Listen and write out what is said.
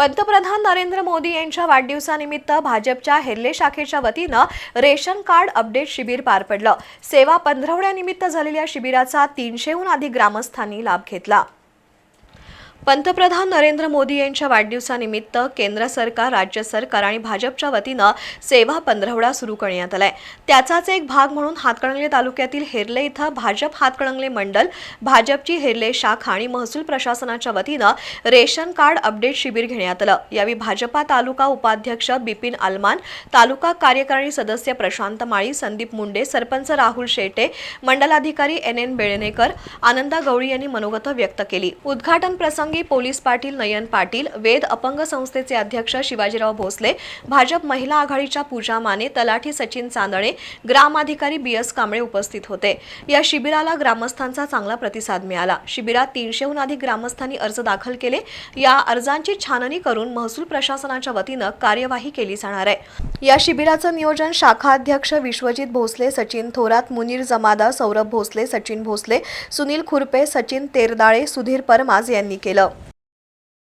पंतप्रधान नरेंद्र मोदी यांच्या वाढदिवसानिमित्त भाजपच्या हेल्ले शाखेच्या वतीनं रेशन कार्ड अपडेट शिबिर पार पडलं. सेवा पंधरवड्यानिमित्त झालेल्या शिबिराचा तीनशेहून अधिक ग्रामस्थांनी लाभ घेतला. पंतप्रधान नरेंद्र मोदी यांच्या वाढदिवसानिमित्त केंद्र सरकार राज्य सरकार आणि भाजपच्या वतीनं सेवा पंधरवडा सुरू करण्यात आलाय. त्याचाच एक भाग म्हणून हातकणंगले तालुक्यातील हेरले इथं भाजप हातकणंगले मंडल भाजपची हेरले शाखा आणि महसूल प्रशासनाच्या वतीनं रेशन कार्ड अपडेट शिबिर घेण्यात आलं. यावेळी भाजपा तालुका उपाध्यक्ष बिपिन आलमान तालुका कार्यकारिणी सदस्य प्रशांत माळी संदीप मुंडे सरपंच राहुल शेटे मंडलाधिकारी एन एन बेळनेकर आनंदा गवळी यांनी मनोगत व्यक्त केली. उद्घाटन प्रसंग प्रसंगी पोलीस पाटील नयन पाटील वेद अपंग संस्थेचे अध्यक्ष शिवाजीराव भोसले भाजप महिला आघाडीच्या पूजा माने तलाठी सचिन चांदणे ग्रामाधिकारी बी एस कांबळे उपस्थित होते. या शिबिराला ग्रामस्थांचा चांगला प्रतिसाद मिळाला. शिबिरात तीनशेहून अधिक ग्रामस्थांनी अर्ज दाखल केले. या अर्जांची छाननी करून महसूल प्रशासनाच्या वतीनं कार्यवाही केली जाणार आहे. या शिबिराचं नियोजन शाखा अध्यक्ष विश्वजित भोसले सचिन थोरात मुनीर जमादार सौरभ भोसले सचिन भोसले सुनील खुरपे सचिन तेरदाळे सुधीर परमाज यांनी केलं.